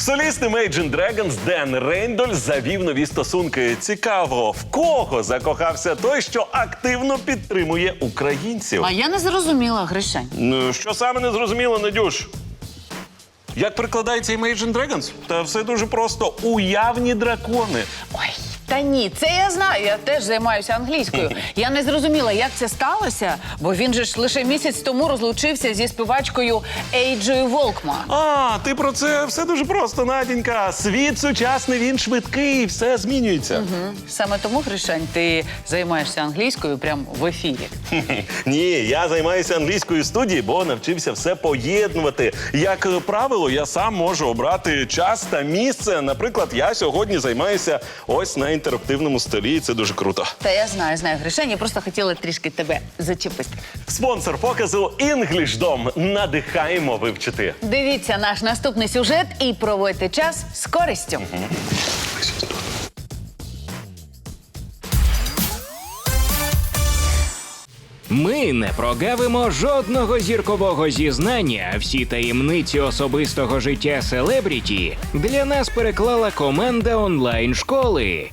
Соліст Imagine Dragons Ден Рейндоль завів нові стосунки. Цікаво, в кого закохався той, що активно підтримує українців. А я не зрозуміла, Гришань. Ну, що саме не зрозуміло, Надюш? Як прикладається Imagine Dragons? Та все дуже просто. Уявні дракони. Ой, та ні, це я знаю. Я теж займаюся англійською. Я не зрозуміла, як це сталося, бо він же ж лише місяць тому розлучився зі співачкою Ейджею Волкма. А, ти про це все дуже просто, Надінька. Світ сучасний, він швидкий, все змінюється. Саме тому, Гришань, ти займаєшся англійською прямо в ефірі. Ні, я займаюся англійською студією, бо навчився все поєднувати. Як правило, я сам можу обрати час та місце. Наприклад, я сьогодні займаюся ось на інтерактивному столі. і Це дуже круто. Та я знаю, знаю, Гришань, я просто хотіла трішки тебе зачепити. Спонсор показу «Інглішдом». Надихаємо вивчити. Дивіться наш наступний сюжет і проводьте час з користю. Ми не прогавимо жодного зіркового зізнання. Всі таємниці особистого життя селебріті для нас переклала команда онлайн школи.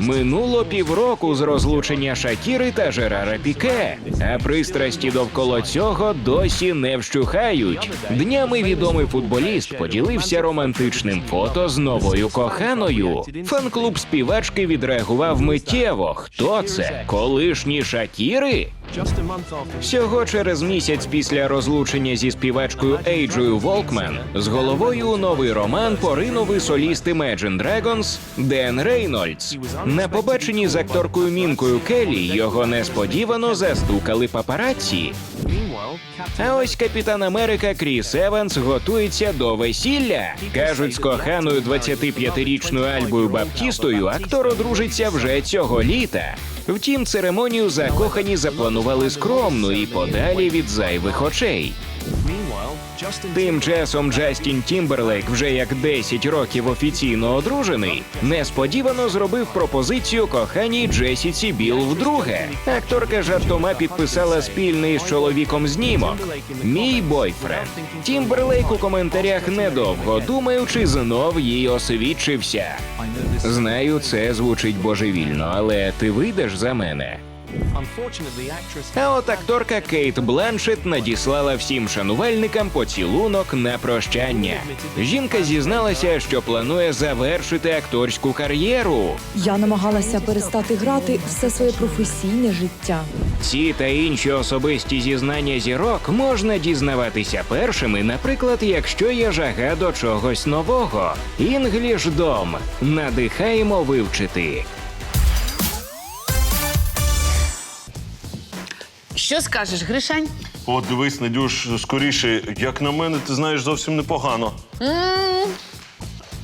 Минуло півроку з розлучення Шакіри та Жерара Піке, а пристрасті довкола цього досі не вщухають. Днями відомий футболіст поділився романтичним фото з новою коханою. Фан-клуб співачки відреагував миттєво. Хто це? Колишні Шакіри? Всього через місяць після розлучення зі співачкою Ейджою Волкмен з головою у новий роман поринув і соліст Imagine Dragons Ден Рейнольдс. На побаченні з акторкою Мінкою Келлі його несподівано застукали папараці. А ось капітан Америка Кріс Еванс готується до весілля. Кажуть, з коханою 25-річною Альбою Баптістою актор одружиться вже цього літа. Втім, церемонію закохані запланували скромно і подалі від зайвих очей. Тим часом Джастін Тімберлейк, вже як 10 років офіційно одружений, несподівано зробив пропозицію коханій Джесіці Біл вдруге. Акторка жартома підписала спільний з чоловіком знімок. Мій бойфренд. Тімберлейк у коментарях недовго думаючи, знов їй освідчився. Знаю, це звучить божевільно, але ти вийдеш за мене. А от акторка Кейт Бланшет надіслала всім шанувальникам поцілунок на прощання. Жінка зізналася, що планує завершити акторську кар'єру. Я намагалася перестати грати все своє професійне життя. Ці та інші особисті зізнання зірок можна дізнаватися першими, наприклад, якщо є жага до чогось нового. Інгліш дом надихаємо вивчити. Що скажеш, Гришань? От дивись, Надюш, скоріше, як на мене, ти знаєш зовсім непогано.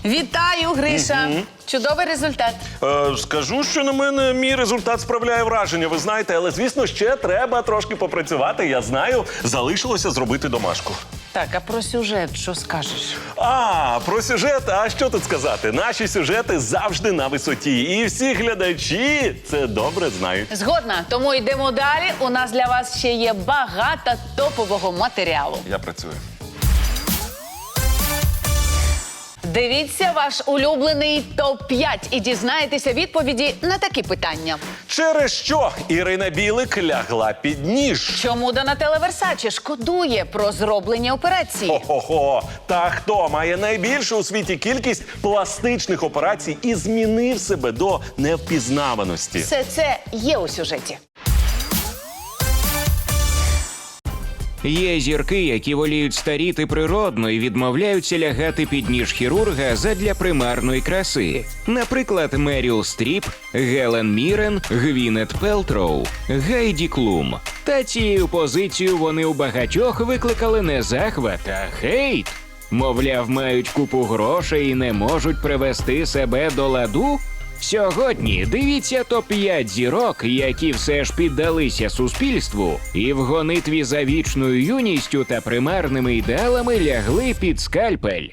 Вітаю, Гриша! Чудовий результат. Е, скажу, що на мене мій результат справляє враження. Ви знаєте, але звісно, ще треба трошки попрацювати. Я знаю, залишилося зробити домашку. Так, а про сюжет що скажеш? А, про сюжет, а що тут сказати? Наші сюжети завжди на висоті. І всі глядачі це добре знають. Згодна, тому йдемо далі. У нас для вас ще є багато топового матеріалу. Я працюю. Дивіться ваш улюблений топ-5 і дізнаєтеся відповіді на такі питання. Через що Ірина Білик лягла під ніж? Чому Донателла Версаче шкодує про зроблені операції? Хо-хо-хо. Та хто має найбільшу у світі кількість пластичних операцій і змінив себе до невпізнаваності? Все це є у сюжеті. Є зірки, які воліють старіти природно і відмовляються лягати під ніж хірурга задля примарної краси. Наприклад, Меріл Стріп, Гелен Мірен, Гвінет Пелтроу, Гайді Клум. Та цією позицією вони у багатьох викликали не захват, а хейт. Мовляв, мають купу грошей і не можуть привести себе до ладу. Сьогодні дивіться топ-5 зірок, які все ж піддалися суспільству, і в гонитві за вічною юністю та примарними ідеалами лягли під скальпель.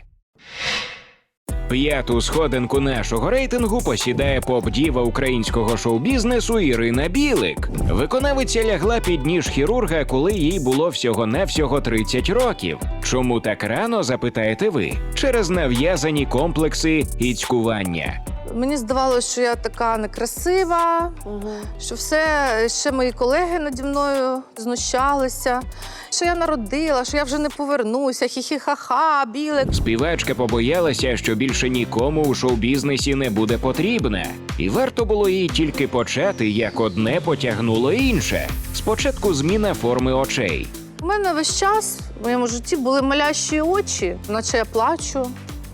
П'яту сходинку нашого рейтингу посідає поп-діва українського шоу-бізнесу Ірина Білик. Виконавиця лягла під ніж хірурга, коли їй було всього-навсього 30 років. Чому так рано, запитаєте ви? Через нав'язані комплекси і цькування. Мені здавалося, що я така некрасива, що все ще мої колеги наді мною знущалися, що я народила, що я вже не повернуся, хі-хі-ха-ха, білик. Співачка побоялася, що більше нікому у шоу-бізнесі не буде потрібна, і варто було їй тільки почати, як одне потягнуло інше. Спочатку зміна форми очей. У мене весь час в моєму житті були малящі очі, наче я плачу.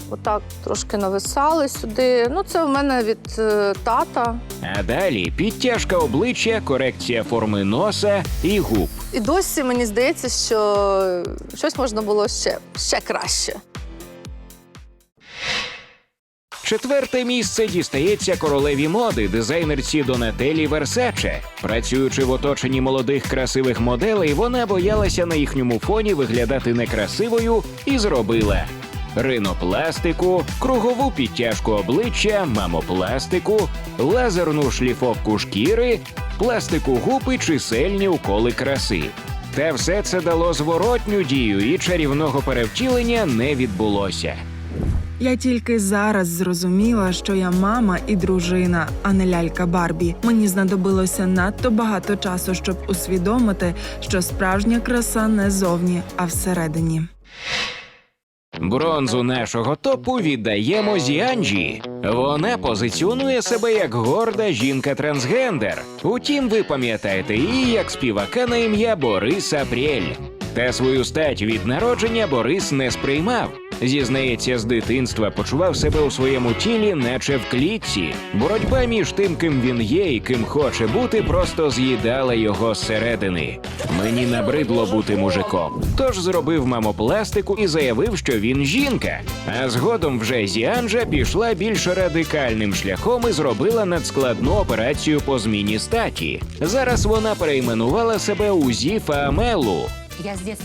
Отак трошки нависали сюди. Ну, це в мене від е, тата. А далі підтяжка обличчя, корекція форми носа і губ. І досі мені здається, що щось можна було ще, ще краще. Четверте місце дістається королеві моди, дизайнерці Донателі Версаче. Працюючи в оточенні молодих красивих моделей, вона боялася на їхньому фоні виглядати некрасивою і зробила. Ринопластику, кругову підтяжку обличчя, мамопластику, лазерну шліфовку шкіри, пластику губ і чисельні уколи краси. Та все це дало зворотню дію, і чарівного перевтілення не відбулося. Я тільки зараз зрозуміла, що я мама і дружина, а не лялька Барбі. Мені знадобилося надто багато часу, щоб усвідомити, що справжня краса не зовні, а всередині. Бронзу нашого топу віддаємо Зіанджі. Вона позиціонує себе як горда жінка-трансгендер. Утім, ви пам'ятаєте її як співака на ім'я Борис Апрєль. Та свою стать від народження Борис не сприймав. Зізнається, з дитинства почував себе у своєму тілі, наче в клітці. Боротьба між тим, ким він є і ким хоче бути, просто з'їдала його зсередини. Мені набридло бути мужиком. Тож зробив мамопластику і заявив, що він жінка. А згодом вже Зіанжа пішла більш радикальним шляхом і зробила надскладну операцію по зміні статі. Зараз вона перейменувала себе у Зіфа Амелу.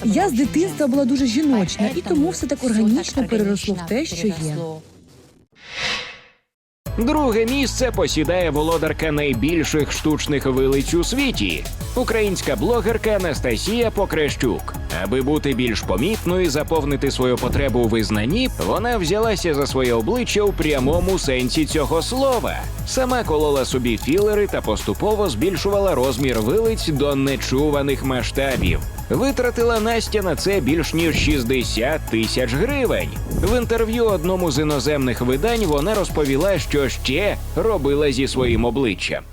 Я з дитинства була дуже жіночна, і тому все так органічно переросло в те, що є. Друге місце посідає володарка найбільших штучних вилиць у світі українська блогерка Анастасія Покрещук. Аби бути більш помітною і заповнити свою потребу у визнанні, вона взялася за своє обличчя у прямому сенсі цього слова. Сама колола собі філери та поступово збільшувала розмір вилиць до нечуваних масштабів. Витратила Настя на це більш ніж 60 тисяч гривень. В інтерв'ю одному з іноземних видань вона розповіла, що ще робила зі своїм обличчям.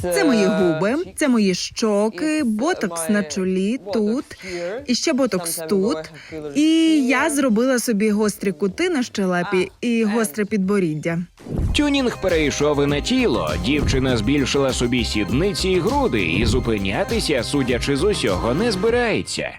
Це мої губи, це мої щоки, ботокс на чолі тут, і ще ботокс тут. І я зробила собі гострі кути на щелепі і гостре підборіддя. Тюнінг перейшов і на тіло. Дівчина збільшила собі сідниці і груди, і зупинятися, судячи з усього, не збирається.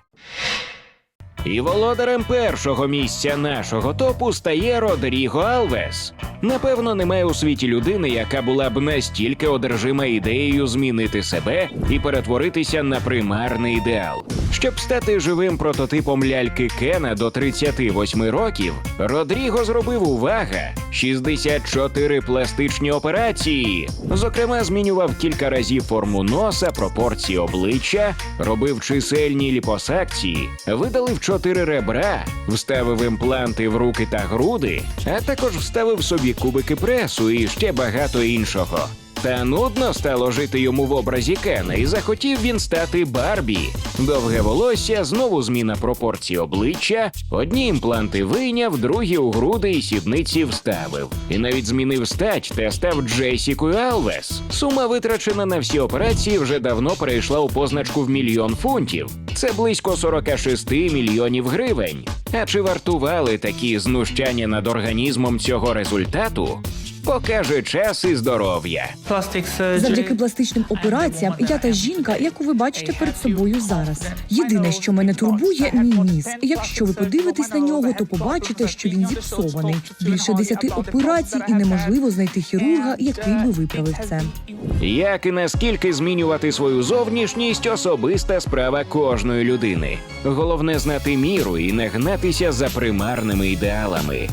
І володарем першого місця нашого топу стає Родріго Алвес. Напевно, немає у світі людини, яка була б настільки одержима ідеєю змінити себе і перетворитися на примарний ідеал. Щоб стати живим прототипом ляльки Кена до 38 років, Родріго зробив увага 64 пластичні операції. Зокрема, змінював кілька разів форму носа, пропорції обличчя, робив чисельні ліпосакції, видалив чотири ребра, вставив імпланти в руки та груди, а також вставив собі кубики пресу і ще багато іншого. Та нудно стало жити йому в образі Кена, і захотів він стати Барбі. Довге волосся, знову зміна пропорцій обличчя, одні імпланти вийняв, другі у груди і сідниці вставив. І навіть змінив стать та став Джесікою Алвес. Сума витрачена на всі операції вже давно перейшла у позначку в мільйон фунтів. Це близько 46 мільйонів гривень. А чи вартували такі знущання над організмом цього результату? Покаже час і здоров'я. Завдяки пластичним операціям я та жінка, яку ви бачите перед собою зараз. Єдине, що мене турбує, мій ніс. Якщо ви подивитесь на нього, то побачите, що він зіпсований. Більше десяти операцій, і неможливо знайти хірурга, який би виправив це. Як і наскільки змінювати свою зовнішність особиста справа кожної людини. Головне знати міру і не гнатися за примарними ідеалами.